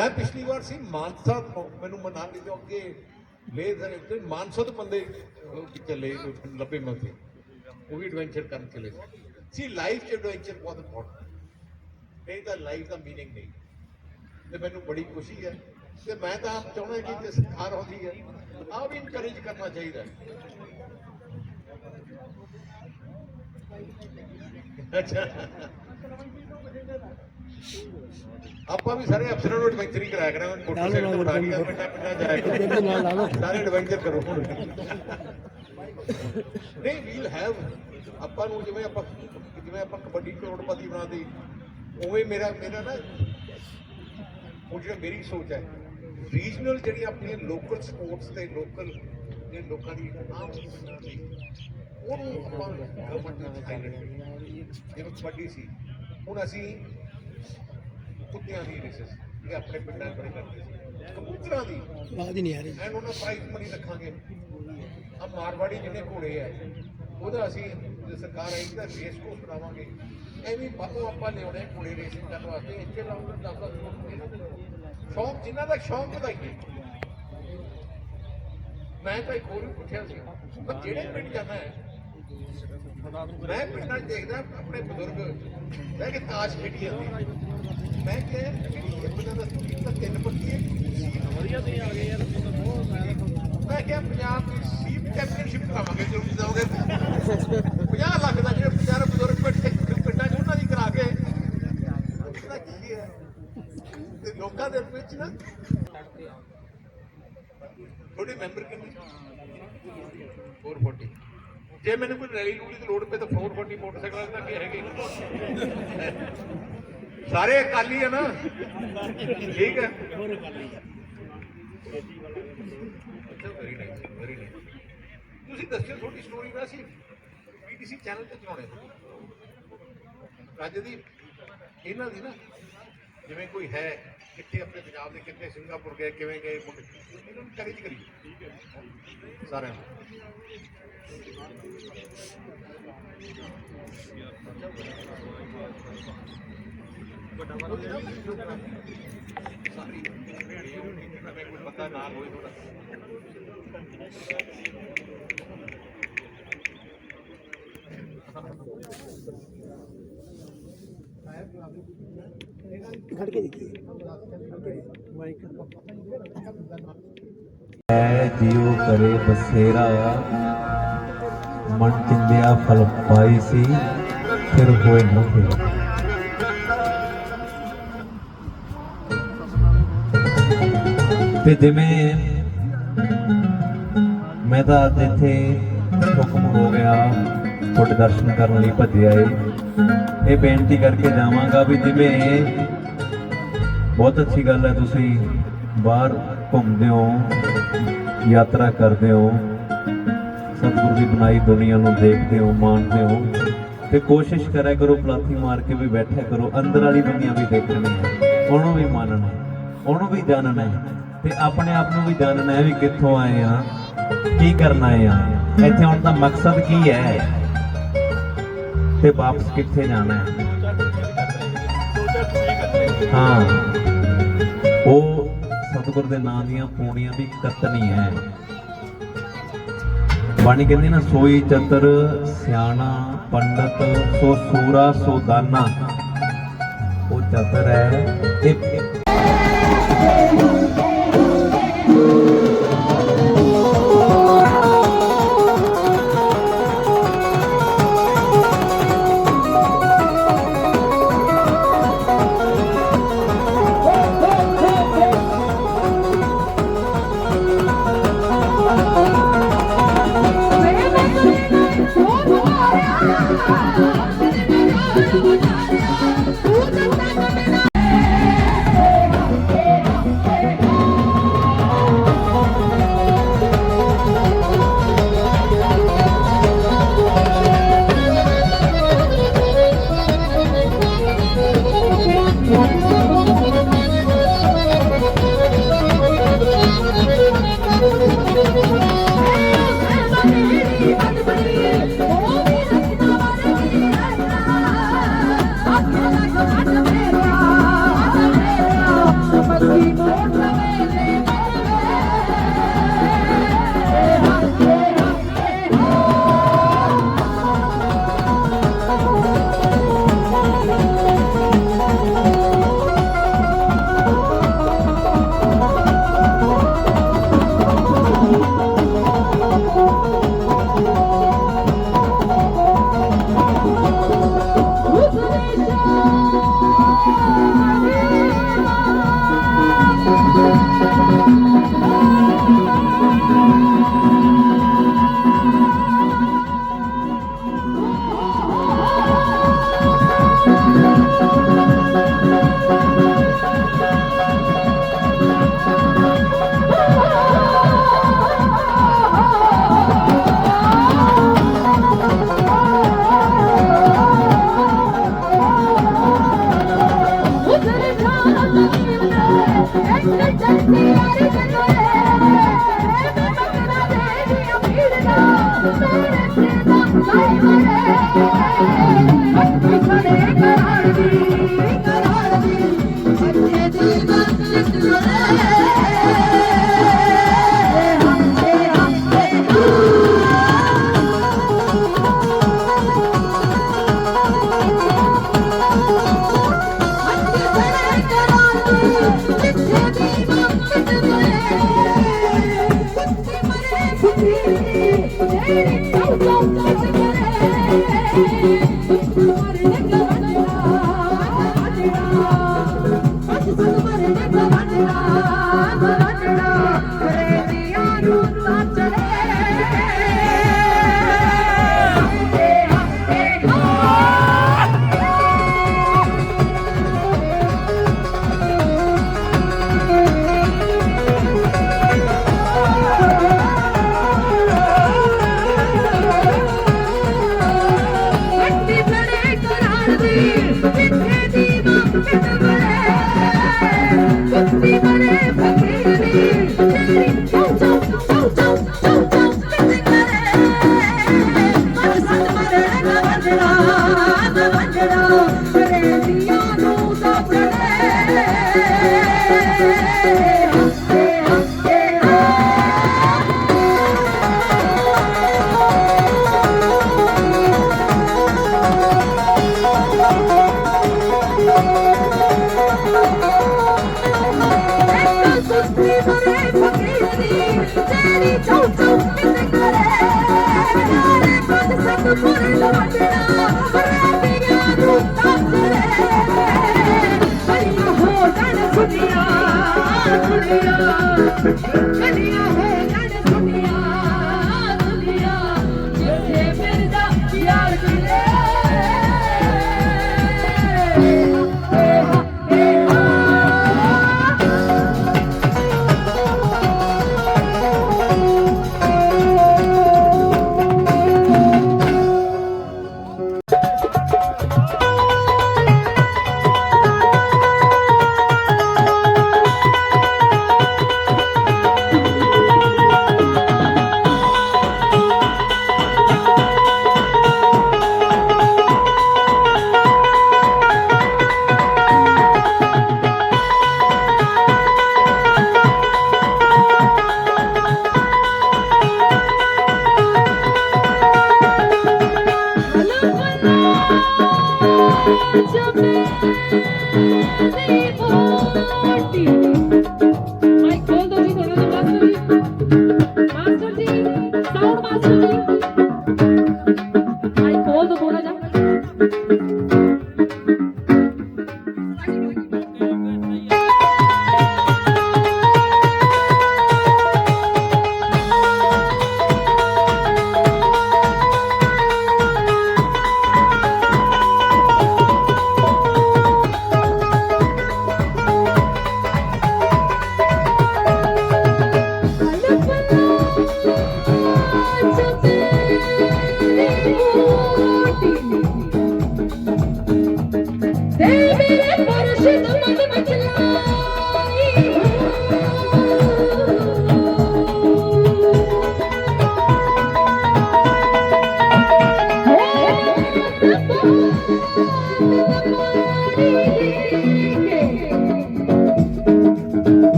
ਮੈਂ ਪਿਛਲੀ ਵਾਰ ਸੀ ਮਾਨਸਾ ਤੋਂ, ਮੈਨੂੰ ਮਨਾਲੀ ਤੋਂ ਅੱਗੇ ਲੈ ਦੇ ਤੇ ਮਾਨਸਾ ਤੋਂ ਬੰਦੇ ਚੱਲੇ ਲੱਭੇ ਮੈਂ ਉਹ ਵੀ ਐਡਵੈਂਚਰ ਕਰਨ ਚਲੇ ਸੀ ਲਾਈਫ ਚ ਐਡਵੈਂਚਰ ਬਹੁਤ ਇੰਪੋਰਟੈਂਟ ਇਹ ਤਾਂ ਲਾਈਫ ਦਾ ਮੀਨਿੰਗ ਨਹੀਂ। ਤੇ ਮੈਨੂੰ ਬੜੀ ਖੁਸ਼ੀ ਹੈ। ਤੇ ਮੈਂ ਤਾਂ ਆਪ ਚਾਹੁੰਦਾ ਕਿ ਜੇ ਸਰਕਾਰ ਹੁੰਦੀ ਹੈ ਆਹ ਵੀ ਇਨਕਰੇਜ ਕਰਨਾ ਚਾਹੀਦਾ ਅੱਛਾ। ਆਪਾਂ ਵੀ ਸਾਰੇ ਅਫਸਰਾਂ ਨੂੰ ਐਡਵੈਂਚਰ ਹੀ ਕਰਾਇਆ ਕਰਾਂਗੇ ਮੋਟਰਸਾਈਕਲ ਤੋਂ ਉਡਾ ਕੇ ਪਿੰਡਾਂ ਪਿੰਡਾਂ ਜਾਇਆ ਕਰੋ ਸਾਰੇ ਐਡਵੈਂਚਰ ਕਰੋ ਨਹੀਂ ਵੀਲ ਹੈਵ ਆਪਾਂ ਨੂੰ ਜਿਵੇਂ ਆਪਾਂ ਜਿਵੇਂ ਆਪਾਂ ਕਬੱਡੀ ਕਰੋੜਪਤੀ ਬਣਾਦੇ ਉਵੇਂ ਮੇਰਾ ਮੇਰਾ ਨਾ ਉਹ ਜਿਹੜਾ ਮੇਰੀ ਸੋਚ ਹੈ ਰੀਜਨਲ ਜਿਹੜੀਆਂ ਆਪਣੀਆਂ ਲੋਕਲ ਸਪੋਰਟਸ ਤੇ ਲੋਕਲ ਜਿਹੜੇ ਲੋਕਾਂ ਦੀ ਆਮ ਉਹਨੂੰ ਆਪਾਂ ਗਵਰਨਮੈਂਟ ਨੂੰ ਚਾਹੀਦਾ ਜਿਵੇਂ ਕਬੱਡੀ ਸੀ। ਹੁਣ ਅਸੀਂ ਕੁੱਤਿਆਂ ਦੀ ਰੇਸਸ ਇਹ ਆਪਣੇ ਪਿੰਡਾਂ ਬੜੇ ਕਰਦੇ ਸੀ। ਕਬੂਤਰਾਂ ਦੀ। ਬਾਦ ਹੀ ਨਹੀਂ ਆ ਰਹੀ। ਐਂਡ ਉਹਨਾਂ ਪ੍ਰਾਈਜ਼ ਮਨੀ ਰੱਖਾਂਗੇ। ਆ ਮਾਰਵਾੜੀ ਜਿਹਨੇ ਘੋੜੇ ਆ ਉਹਦਾ ਅਸੀਂ ਸਰਕਾਰ ਆਈ ਤਾਂ ਰੇਸ ਕੋਸ ਬਣਾਵਾਂਗੇ। ਐਵੇਂ ਬਾਹੋਂ ਆਪਾਂ ਲਿਆਉਣੇ ਘੋੜੇ ਰੇਸਿੰਗ ਕਰਨ ਵਾਸਤੇ। ਇੱਥੇ ਲਾਉਂਗੇ 10 10 ਸ਼ੌਂਕ ਜਿਨ੍ਹਾਂ ਦਾ ਸ਼ੌਂਕ ਵਧਾਈਏ ਮੈਂ ਤਾਂ ਇੱਕ ਹੋਰ ਵੀ ਪੁੱਛਿਆ ਸੀ ਪਰ ਜਿਹੜੇ ਪਿੰਡ ਜਾਣਾ ਹੈ? ਮੈਂ ਪਿੰਡਾਂ ਦੇਖਦਾ ਆਪਣੇ ਬਜ਼ੁਰਗ। ਬਹਿ ਕੇ ਤਾਸ਼ ਖੇਡੀ ਜਾਂਦੇ। ਮੈਂ ਕਿਹਾ ਜਿਹੜੀ ਇੱਕ ਦਾ ਤਾਂ ਤਿੰਨ ਪੱਤੀ ਹੈ ਵਧੀਆ ਤੁਸੀਂ ਆ ਗਏ ਯਾਰ ਤੁਹਾਨੂੰ ਬਹੁਤ ਤਾਂ ਮੈਂ ਕਿਹਾ ਪੰਜਾਬ ਦੀ ਸੀਪ ਚੈਂਪੀਅਨਸ਼ਿਪ ਕਰਾਵਾਂਗੇ ਜੋ ਵੀ ਜਾਓਗੇ। 50 ਲੱਖ ਦਾ ਜਿਹੜੇ ਪੰਜਾਬ ਬਜ਼ੁਰਗ ਬੈਠੇ ਪਿੰਡਾਂ 'ਚ ਉਹਨਾਂ ਦੀ ਕਰਾ ਕੇ। ਇਹਦਾ ਕੀ ਹੈ? ਤੇ ਲੋਕਾਂ ਦੇ ਵਿੱਚ ਨਾ ਤੁਹਾਡੇ ਮੈਂਬਰ ਕਿੰਨੇ? 440 ਜੇ ਮੈਨੂੰ ਕੋਈ ਰੈਲੀ ਰੂਲੀ ਦੀ ਲੋੜ ਪਏ ਤਾਂ 440 ਮੋਟਰਸਾਈਕਲਾਂ ਦਾ ਕੀ ਹੈਗੇ। ਸਾਰੇ ਅਕਾਲੀ ਆ ਨਾ। ਠੀਕ ਹੈ ਤੁਸੀਂ ਦੱਸਿਓ ਤੁਹਾਡੀ ਸਟੋਰੀ ਨਾ ਸੀ ਪੀਟੀਸੀ ਚੈਨਲ ਤੇ ਚਲਾਉਣੇ ਅੱਜ ਦੀ ਇਹਨਾਂ ਦੀ ਨਾ ਜਿਵੇਂ ਕੋਈ ਹੈ, ਕਿੱਥੇ ਆਪਣੇ ਪੰਜਾਬ ਦੇ, ਕਿੱਥੇ ਸਿੰਗਾਪੁਰ ਗਏ, ਕਿਵੇਂ ਗਏ ਇਹਨਾਂ ਨੂੰ ਕਰੀ ਕਰੀ ਸਾਰਿਆਂ ਨੂੰ। ਸਾਰੀ ਕੋਈ ਬੰਦਾ ਨਾਲ ਹੋਏ ਥੋੜਾ ਖੜ ਕੇ ਦੇਖੀ ਮਾਈਕ ਹੈ ਜਿਉ ਕਰੇ ਬਸੇਰਾ ਮਨ ਚਿੰਦਿਆ ਫਲ ਪਾਈ ਸੀ ਫਿਰ ਹੋਏ ਨਾ ਫੇਰਾ ਜਿਵੇਂ ਮੈਂ ਤਾਂ ਅੱਜ ਇੱਥੇ ਹੁਕਮ ਹੋ ਗਿਆ, ਤੁਹਾਡੇ ਦਰਸ਼ਨ ਕਰਨ ਲਈ ਭੱਜਿਆ ਏ ਇਹ ਬੇਨਤੀ ਕਰਕੇ ਜਾਵਾਂਗਾ ਵੀ ਜਿਵੇਂ ਬਹੁਤ ਅੱਛੀ ਗੱਲ ਹੈ, ਤੁਸੀਂ ਬਾਹਰ ਘੁੰਮਦੇ ਹੋ, ਯਾਤਰਾ ਕਰਦੇ ਹੋ, ਸਤਿਗੁਰੂ ਦੀ ਬਣਾਈ ਦੁਨੀਆ ਨੂੰ ਦੇਖਦੇ ਹੋ, ਮਾਣਦੇ ਹੋ, ਤੇ ਕੋਸ਼ਿਸ਼ ਕਰਿਆ ਕਰੋ, ਪਲਾਥੀ ਮਾਰ ਕੇ ਵੀ ਬੈਠਿਆ ਕਰੋ, ਅੰਦਰ ਵਾਲੀ ਦੁਨੀਆ ਵੀ ਦੇਖਣੀ ਹੈ। ਉਹਨੂੰ ਵੀ ਮਾਨਣਾ ਉਹਨੂੰ ਵੀ ਜਾਣਨਾ ਹੈ। ਤੇ ਆਪਣੇ ਆਪ ਨੂੰ ਵੀ ਜਾਣਨਾ ਹੈ ਵੀ ਕਿੱਥੋਂ ਆਏ ਆ ਕੀ ਕਰਨਾ ਆਏ ਆ ਇੱਥੇ ਆਉਣ ਦਾ ਮਕਸਦ ਕੀ ਹੈ? ਤੇ ਵਾਪਸ ਕਿੱਥੇ ਜਾਣਾ ਹੈ? ਹਾਂ। ਉਹ ਸਤਿਗੁਰ ਦੇ ਨਾਂ ਦੀਆਂ ਪੂਣੀਆਂ ਵੀ ਕਤਨੀ ਹੈ। ਬਾਣੀ ਕਹਿੰਦੀ ਨਾ, ਸੋਈ ਚਤਰ ਸਿਆਣਾ ਪੰਡਤ, ਸੋ ਸੂਰਾ ਸੋ ਦਾਨਾ। ਉਹ ਚਤਰ ਹੈ ਤੇ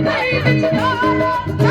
Baby, you.